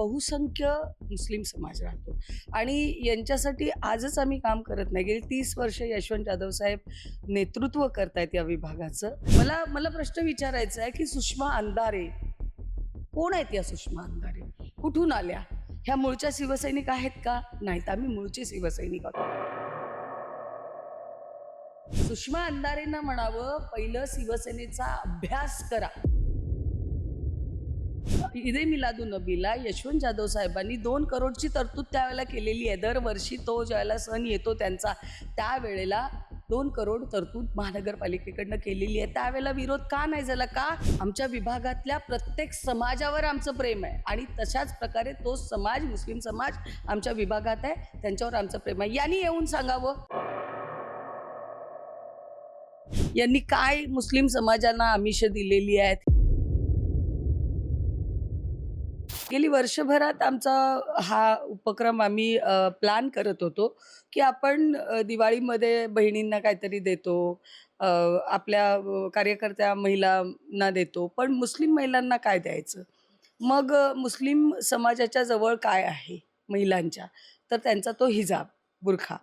बहुसंख्य मुस्लिम समाज राहतो. आणि यांच्यासाठी आजच आम्ही काम करत नाही. गेली तीस वर्ष यशवंत जाधव साहेब नेतृत्व करतायत या विभागाचं. मला मला प्रश्न विचारायचा आहे की सुषमा अंधारे कोण आहेत या सुषमा अंधारे? कुठून आल्या? ह्या मूळच्या शिवसैनिक आहेत का? नाहीत. आम्ही मूळचे शिवसैनिक आहोत. सुषमा अंधारेंना म्हणावं पहिलं शिवसेनेचा अभ्यास करा. ईदे मिलादू नबीला यशवंत जाधव साहेबांनी दोन करोडची तरतूद त्यावेळेला केलेली आहे. दरवर्षी तो ज्यावेळेला सण येतो त्यांचा त्यावेळेला दोन करोड तरतूद महानगरपालिकेकडनं केलेली आहे. त्यावेळेला विरोध का नाही झाला? का? आमच्या विभागातल्या प्रत्येक समाजावर आमचं प्रेम आहे आणि तशाच प्रकारे तो समाज मुस्लिम समाज आमच्या विभागात आहे त्यांच्यावर आमचं प्रेम आहे. यांनी येऊन सांगावं. यांनी काय मुस्लिम समाजांना आमिष दिलेली आहेत? गेली वर्षभरात आमचा हा उपक्रम आम्ही प्लॅन करत होतो की आपण दिवाळीमध्ये बहिणींना काहीतरी देतो आपल्या कार्यकर्त्या महिलांना देतो पण मुस्लिम महिलांना काय द्यायचं? मग मुस्लिम समाजाच्या जवळ काय आहे महिलांच्या? तर त्यांचा तो हिजाब बुरखा.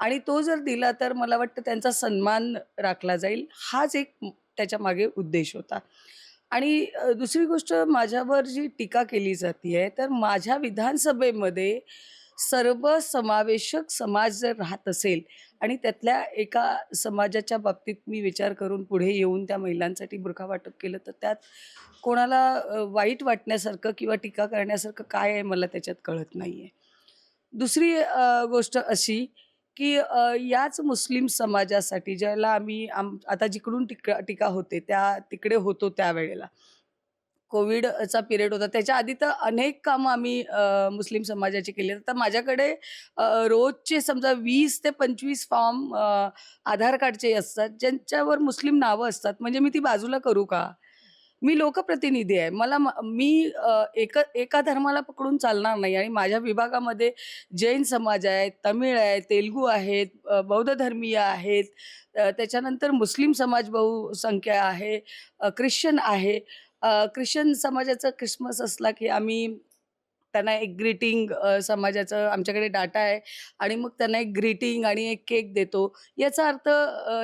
आणि तो जर दिला तर मला वाटतं त्यांचा सन्मान राखला जाईल. हाच एक त्याच्यामागे त्याच्यामागे उद्देश होता. आणि दुसरी गोष्ट माझ्यावर जी टीका केली जाते आहे तर माझ्या विधानसभेमध्ये सर्वसमावेशक समाज जर राहत असेल आणि त्यातल्या एका समाजाच्या बाबतीत मी विचार करून पुढे येऊन त्या महिलांसाठी बुरखा वाटप केलं तर त्यात कोणाला वाईट वाटण्यासारखं किंवा टीका करण्यासारखं काय आहे मला त्याच्यात कळत नाही आहे दुसरी गोष्ट अशी की याच मुस्लिम समाजासाठी ज्याला आम्ही आम आता जिकडून टीका टीका होते त्या तिकडे होतो त्यावेळेला. कोविडचा पिरियड होता. त्याच्या आधी तर अनेक कामं आम्ही मुस्लिम समाजाची केली. तर माझ्याकडे रोजचे समजा वीस ते पंचवीस फॉर्म आधार कार्डचे असतात ज्यांच्यावर मुस्लिम नावं असतात. म्हणजे मी ती बाजूला करू का? मी लोकप्रतिनिधी आहे. मला म- मी एक एका धर्माला पकडून चालणार नाही आणि माझ्या विभागामध्ये जैन समाज आहे तमिळ आहे तेलगू आहेत बौद्ध धर्मीय आहेत त्याच्यानंतर मुस्लिम समाज बहुसंख्य आहे ख्रिश्चन आहे. ख्रिश्चन समाजाचा क्रिसमस असला की आम्ही त्यांना एक ग्रीटिंग समाजाचं आमच्याकडे डाटा आहे आणि मग त्यांना एक ग्रीटिंग आणि एक केक देतो. याचा अर्थ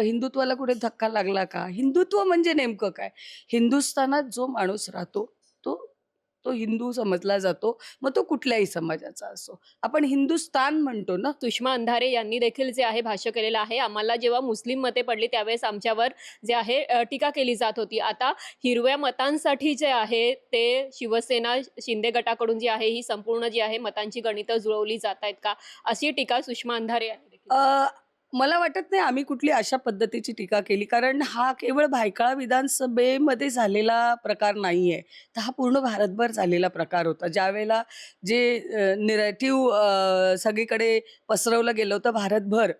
हिंदुत्वाला कुठे धक्का लागला का? हिंदुत्व म्हणजे नेमकं काय? हिंदुस्थानात जो माणूस राहतो तो तो हिंदू समजला जातो मग तो कुठल्याही समाजाचा असो. आपण हिंदुस्तान म्हणतो ना. सुषमा अंधारे यांनी देखील जे आहे भाष्य केलेलं आहे. आम्हाला जेव्हा मुस्लिम मते पडली त्यावेळेस आमच्यावर जे आहे टीका केली जात होती. आता हिरव्या मतांसाठी जे आहे ते शिवसेना शिंदे गटाकडून जी आहे ही संपूर्ण जी आहे मतांची गणितं जुळवली जात आहेत का? अशी टीका सुषमा अंधारे यांनी मला वाटत नाही आम्ही कुठली अशा पद्धतीची टीका केली कारण हा केवळ भायखळा विधानसभेमध्ये झालेला प्रकार नाही आहे तर हा पूर्ण भारतभर झालेला प्रकार होता. ज्यावेळेला जे निरेटिव्ह सगळीकडे पसरवलं गेलं होतं भारतभर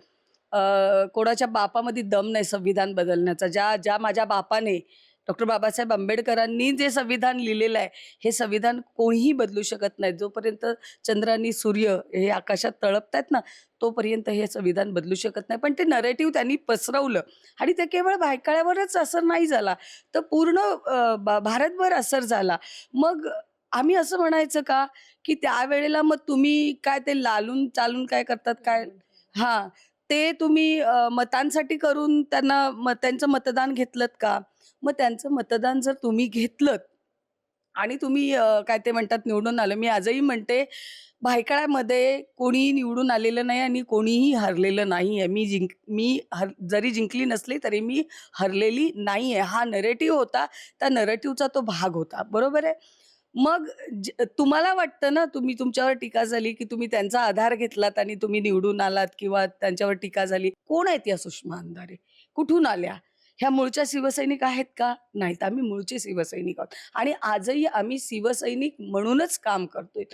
कोणाच्या बापामध्ये दम नाही संविधान बदलण्याचा. ज्या ज्या माझ्या बापाने डॉक्टर बाबासाहेब आंबेडकरांनी जे संविधान लिहिलेलं आहे हे संविधान कोणीही बदलू शकत नाही. जोपर्यंत चंद्र सूर्य हे आकाशात तळपतायत ना तोपर्यंत हे संविधान बदलू शकत नाही. पण ते नरेटिव्ह त्यांनी पसरवलं. आणि ते केवळ भायकाळ्यावरच असर नाही झाला तर पूर्ण भारतभर असर झाला. मग आम्ही असं म्हणायचं का की त्यावेळेला मग तुम्ही काय ते लालून चालून काय करतात काय? हां. ते तुम्ही मतांसाठी करून त्यांना म त्यांचं मतदान घेतलं का? मग त्यांचं मतदान जर तुम्ही घेतलं आणि तुम्ही काय ते म्हणतात निवडून आलं. मी आजही म्हणते भायखळ्यामध्ये कोणीही निवडून आलेलं नाही आणि कोणीही हरलेलं नाही आहे मी जिंक मी हर जरी जिंकली नसली तरी मी हरलेली नाही आहे हा नरेटिव्ह होता. त्या नरेटिव्हचा तो भाग होता. बरोबर आहे? मग ज- तुम्हाला वाटतं ना तुम्ही तुमच्यावर टीका झाली की तुम्ही त्यांचा आधार घेतलात आणि तुम्ही निवडून आलात किंवा त्यांच्यावर टीका झाली. कोण आहेत या सुषमा अंधारे? कुठून आल्या? ह्या मूळच्या शिवसैनिक आहेत का? नाहीत. आम्ही मूळचे शिवसैनिक आहोत. आणि आजही आम्ही शिवसैनिक म्हणूनच काम करतोय.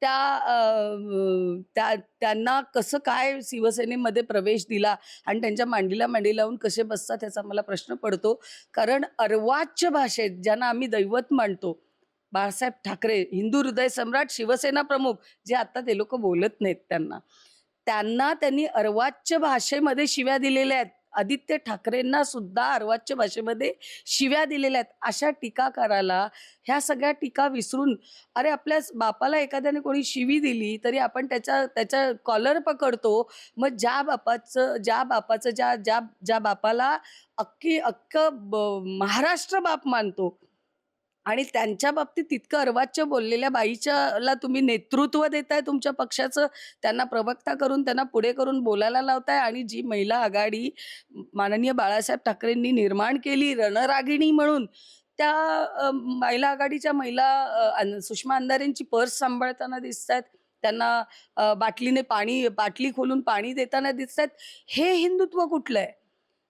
त्या त्या त्यांना कसं काय शिवसेनेमध्ये प्रवेश दिला आणि त्यांच्या मांडीला मांडी लावून कसे बसतात याचा मला प्रश्न पडतो. कारण अर्वाच्य भाषेत ज्यांना आम्ही दैवत मानतो बाळासाहेब ठाकरे हिंदू हृदय सम्राट शिवसेना प्रमुख जे आता ते लोक बोलत नाहीत त्यांना त्यांना त्यांनी अर्वाच्य भाषेमध्ये शिव्या दिलेल्या आहेत. आदित्य ठाकरेंना सुद्धा अर्वाच्य भाषेमध्ये शिव्या दिलेल्या आहेत. अशा टीकाकाराला ह्या सगळ्या टीका विसरून अरे आपल्या बापाला एखाद्याने कोणी शिवी दिली तरी आपण त्याच्या त्याच्या कॉलर पकडतो. मग ज्या बापाचं ज्या बापाचं ज्या ज्या ज्या बापाला अख्खी अख्खं ब- महाराष्ट्र बाप मानतो आणि त्यांच्या बाबतीत तितकं अर्वाच्य बोललेल्या बाईच्याला तुम्ही नेतृत्व देताय तुमच्या पक्षाचं त्यांना प्रवक्ता करून त्यांना पुढे करून बोलायला लावताय आणि जी महिला आघाडी माननीय बाळासाहेब ठाकरेंनी निर्माण केली रणरागिणी म्हणून त्या महिला आघाडीच्या महिला सुषमा अंधारेंची पर्स सांभाळताना दिसत आहेत त्यांना बाटलीने पाणी बाटली खोलून पाणी देताना दिसत आहेत हे हिंदुत्व कुठलं आहे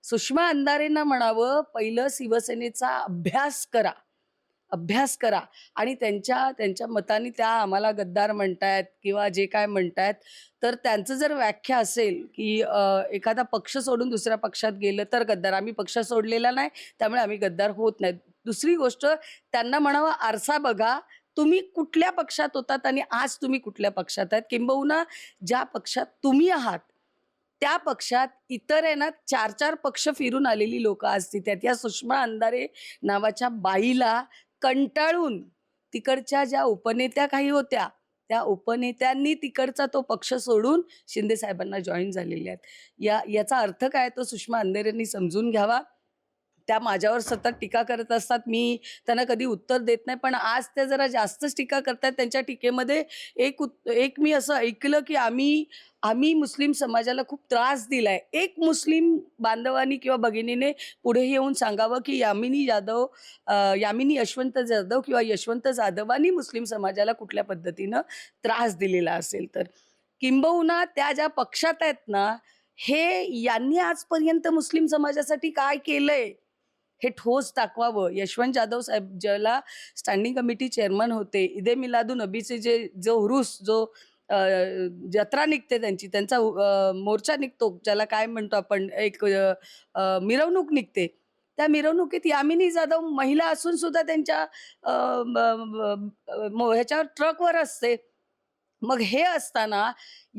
सुषमा अंधारेंना म्हणावं पहिलं शिवसेनेचा अभ्यास करा. अभ्यास करा. आणि त्यांच्या त्यांच्या मताने त्या आम्हाला गद्दार म्हणतायत किंवा जे काय म्हणतायत तर त्यांचं जर व्याख्या असेल की एखादा पक्ष सोडून दुसऱ्या पक्षात गेलं तर गद्दार. आम्ही पक्ष सोडलेला नाही त्यामुळे आम्ही गद्दार होत नाहीत दुसरी गोष्ट त्यांना म्हणावं आरसा बघा तुम्ही कुठल्या पक्षात होतात आणि आज तुम्ही कुठल्या पक्षात आहेत? किंबहुना ज्या पक्षात तुम्ही आहात त्या पक्षात इतर आहे ना चार चार पक्ष फिरून आलेली लोक आज तिथे या सुषमा अंधारे नावाच्या बाईला कंटाळून तिकडच्या ज्या उपनेत्या काही होत्या त्या उपनेत्यांनी तिकडचा तो पक्ष सोडून शिंदे साहेबांना जॉईन झालेले आहेत. या याचा अर्थ काय तो सुषमा अंधेरेंनी समजून घ्यावा. त्या माझ्यावर सतत टीका करत असतात. मी त्यांना कधी उत्तर देत नाही. पण आज त्या जरा जास्तच टीका करतात. त्यांच्या टीकेमध्ये एक उत् एक मी असं ऐकलं की आम्ही आम्ही मुस्लिम समाजाला खूप त्रास दिलाय. एक मुस्लिम बांधवानी किंवा भगिनीने पुढे येऊन सांगावं की यामिनी जाधव यामिनी यशवंत जाधव किंवा यशवंत जाधवांनी मुस्लिम समाजाला कुठल्या पद्धतीनं त्रास दिलेला असेल तर. किंबहुना त्या ज्या पक्षात आहेत ना हे यांनी आजपर्यंत मुस्लिम समाजासाठी काय केलंय? हे ठोस दाखवावं. यशवंत जाधव साहेब ज्याला स्टँडिंग कमिटी चेअरमन होते इदे मिलादून नबीचे जे जो हुरूस जो जत्रा निघते त्यांची त्यांचा मोर्चा निघतो ज्याला काय म्हणतो आपण एक मिरवणूक निघते. त्या मिरवणुकीत यामिनी जाधव महिला असून सुद्धा त्यांच्या ह्याच्यावर ट्रकवर असते. मग हे असताना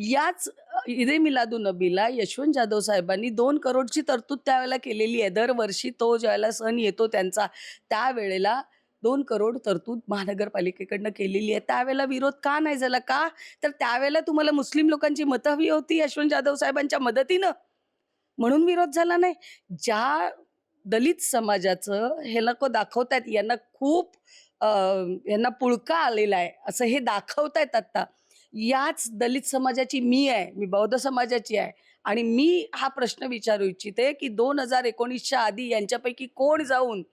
याच इदे मिलादू नबीला यशवंत जाधव साहेबांनी दोन करोडची तरतूद त्यावेळेला केलेली आहे. दरवर्षी तो ज्यावेळेला सण येतो त्यांचा त्यावेळेला दोन करोड तरतूद महानगरपालिकेकडनं केलेली आहे. त्यावेळेला विरोध का नाही झाला? का? तर त्यावेळेला तुम्हाला मुस्लिम लोकांची मतं हवी होती यशवंत जाधव साहेबांच्या मदतीनं. म्हणून विरोध झाला नाही. ज्या दलित समाजाचं हे लोक दाखवतायत यांना खूप यांना पुळका आलेला आहे. असं हे दाखवतायत आत्ता. याच दलित समाजाची मी आहे मी बौद्ध समाजाची आहे. आणि मी हा प्रश्न विचारू इच्छिते की दोन हजार एकोणीसच्या आधी यांच्यापैकी कोण जाऊन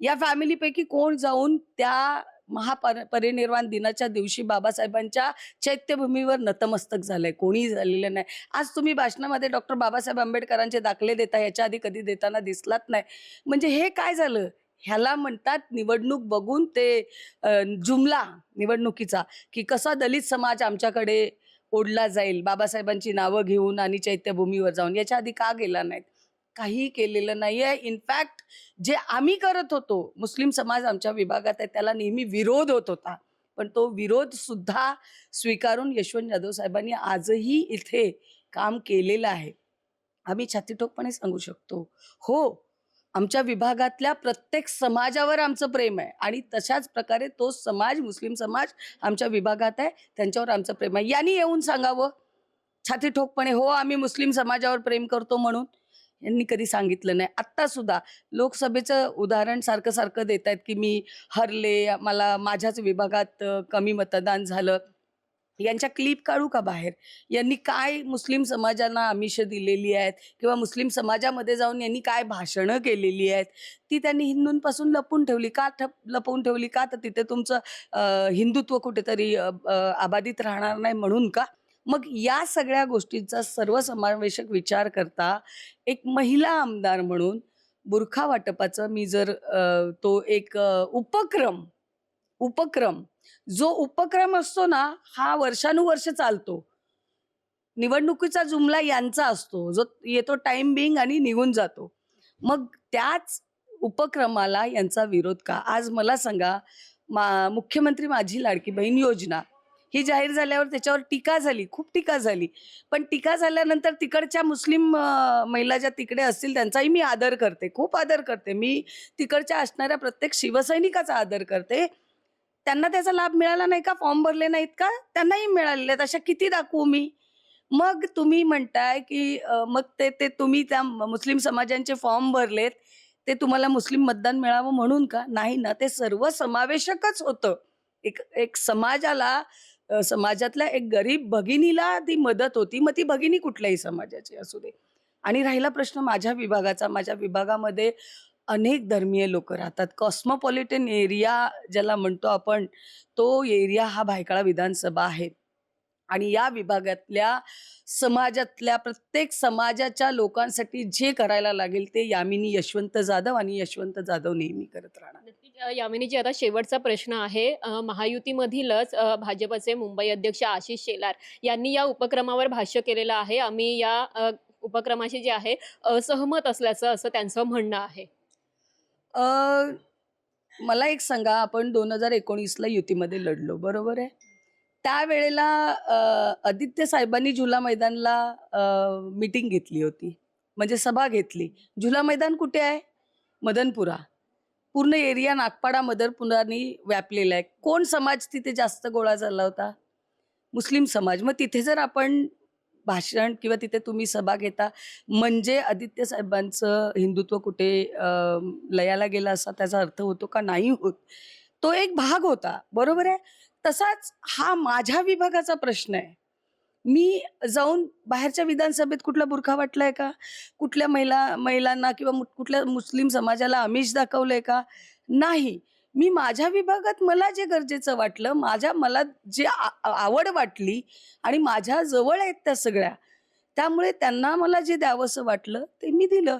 या फॅमिलीपैकी कोण जाऊन त्या महापर परिनिर्वाण दिनाच्या दिवशी बाबासाहेबांच्या चैत्यभूमीवर नतमस्तक झालंय? कोणी झालेलं नाही. आज तुम्ही भाषणामध्ये डॉक्टर बाबासाहेब आंबेडकरांचे दाखले देता याच्या आधी कधी देताना दिसलात नाही. म्हणजे हे काय झालं? ह्याला म्हणतात निवडणूक बघून ते जुमला निवडणुकीचा की कसा दलित समाज आमच्याकडे ओढला जाईल बाबासाहेबांची नावं घेऊन आणि चैत्यभूमीवर जाऊन. याच्या आधी का गेला नाहीत? काहीही केलेलं नाही आहे इनफॅक्ट जे आम्ही करत होतो मुस्लिम समाज आमच्या विभागात आहे त्याला नेहमी विरोध होत होता. पण तो विरोध सुद्धा स्वीकारून यशवंत जाधव साहेबांनी आजही इथे काम केलेलं आहे. आम्ही छातीठोकपणे सांगू शकतो. हो आमच्या विभागातल्या प्रत्येक समाजावर आमचं प्रेम आहे. आणि तशाच प्रकारे तो समाज मुस्लिम समाज आमच्या विभागात आहे. त्यांच्यावर आमचं प्रेम आहे. यांनी येऊन सांगावं. छाती ठोकपणे हो आम्ही मुस्लिम समाजावर प्रेम करतो म्हणून. यांनी कधी सांगितलं नाही. आत्ता सुद्धा लोकसभेचं उदाहरण सारखं सारखं देत आहेत की मी हरले मला माझ्याच विभागात कमी मतदान झालं. यांच्या क्लिप काढू का बाहेर? यांनी काय मुस्लिम समाजांना आमिष दिलेली आहेत? किंवा मुस्लिम समाजामध्ये जाऊन यांनी काय भाषणं केलेली आहेत? ती त्यांनी हिंदूंपासून लपून ठेवली. का ठप लपवून ठेवली? का तर तिथे तुमचं हिंदुत्व कुठेतरी आबाधित राहणार नाही म्हणून का? मग या सगळ्या गोष्टींचा सर्वसमावेशक विचार करता एक महिला आमदार म्हणून बुरखा वाटपाचं मी जर तो एक उपक्रम उपक्रम. जो उपक्रम असतो ना हा वर्षानुवर्ष चालतो. निवडणुकीचा जुमला यांचा असतो. जो येतो टाइम बिंग आणि निघून जातो. मग त्याच उपक्रमाला यांचा विरोध का? आज मला सांगा मा मुख्यमंत्री माझी लाडकी बहीण योजना. ही जाहीर झाल्यावर त्याच्यावर टीका झाली. खूप टीका झाली. पण टीका झाल्यानंतर तिकडच्या मुस्लिम महिला ज्या तिकडे असतील त्यांचाही मी आदर करते. खूप आदर करते. मी तिकडच्या असणाऱ्या प्रत्येक शिवसैनिकाचा आदर करते. त्यांना त्याचा लाभ मिळाला नाही का? फॉर्म भरले नाहीत का? त्यांनाही मिळालेले आहेत. अशा किती दाखवू मी? मग तुम्ही म्हणताय की मग ते ते तुम्ही त्या मुस्लिम समाजांचे फॉर्म भरलेत. ते तुम्हाला मुस्लिम मतदान मिळावं म्हणून का? नाही ना. ते सर्व समावेशकच होतं. एक एक समाजाला समाजातल्या एक गरीब भगिनीला ती मदत होती. मग ती भगिनी कुठल्याही समाजाची असू दे. आणि राहिला प्रश्न माझ्या विभागाचा. माझ्या विभागामध्ये अनेक धर्मीय लोक राहतात. कॉस्मोपॉलिटन एरिया ज्याला म्हणतो आपण तो एरिया हा भायखळा विधानसभा आहे. आणि या विभागातल्या समाजातल्या प्रत्येक समाजाच्या लोकांसाठी जे करायला लागेल ते यामिनी यशवंत जाधव आणि यशवंत जाधव नेहमी करत राहणार. यामिनीजी आता शेवटचा प्रश्न आहे. महायुतीमधीलच भाजपचे मुंबई अध्यक्ष आशिष शेलार यांनी या उपक्रमावर भाष्य केलेलं आहे. आम्ही या उपक्रमाशी जे आहे असहमत असल्याचं असं त्यांचं म्हणणं आहे. अ, मला एक सांगा आपण दोन हजार एकोणीसला युतीमध्ये लढलो बरोबर आहे? त्यावेळेला अ, आदित्य साहेबांनी झुला मैदानला मीटिंग घेतली होती. म्हणजे सभा घेतली. झुला मैदान कुठे आहे? मदनपुरा. पूर्ण एरिया नागपाडा मदनपुरानी व्यापलेला आहे. कोण समाज तिथे जास्त गोळा झाला होता? मुस्लिम समाज. मग तिथे जर आपण भाषण किंवा तिथे तुम्ही सभा घेता? म्हणजे आदित्य साहेबांचं हिंदुत्व कुठे लयाला गेलं असा त्याचा अर्थ होतो का? नाही होत. तो एक भाग होता. बरोबर आहे? तसाच हा माझ्या विभागाचा प्रश्न आहे. मी जाऊन बाहेरच्या विधानसभेत कुठला बुरखा वाटलाय का? कुठल्या महिला महिलांना किंवा कुठल्या मुस्लिम समाजाला आमिष दाखवलंय का? नाही. मी माझ्या विभागात मला जे गरजेचं वाटलं माझ्या मला जे आ- आवड वाटली आणि माझ्या जवळ आहेत त्या सगळ्या त्यामुळे त्यांना मला जे द्यावंसं वाटलं ते मी दिलं.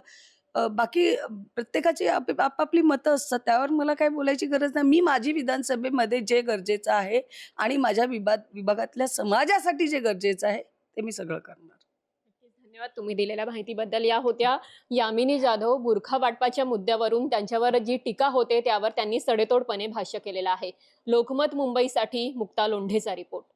बाकी प्रत्येकाची आपापली मतं असतात त्यावर मला काय बोलायची गरज नाही. मी माझी विधानसभेमध्ये जे गरजेचं आहे आणि माझ्या विभाग विभागातल्या समाजासाठी जे गरजेचं आहे ते मी सगळं करणार. धन्यवाद तुम्ही दिलेल्या माहितीबद्दल. या होत्या यामिनी जाधव बुरखा वाटपाच्या मुद्द्यावरून त्यांच्यावर जी टीका होते त्यावर त्यांनी सडेतोडपणे भाष्य केलेलं आहे. लोकमत मुंबईसाठी मुक्ता लोंढेचा रिपोर्ट.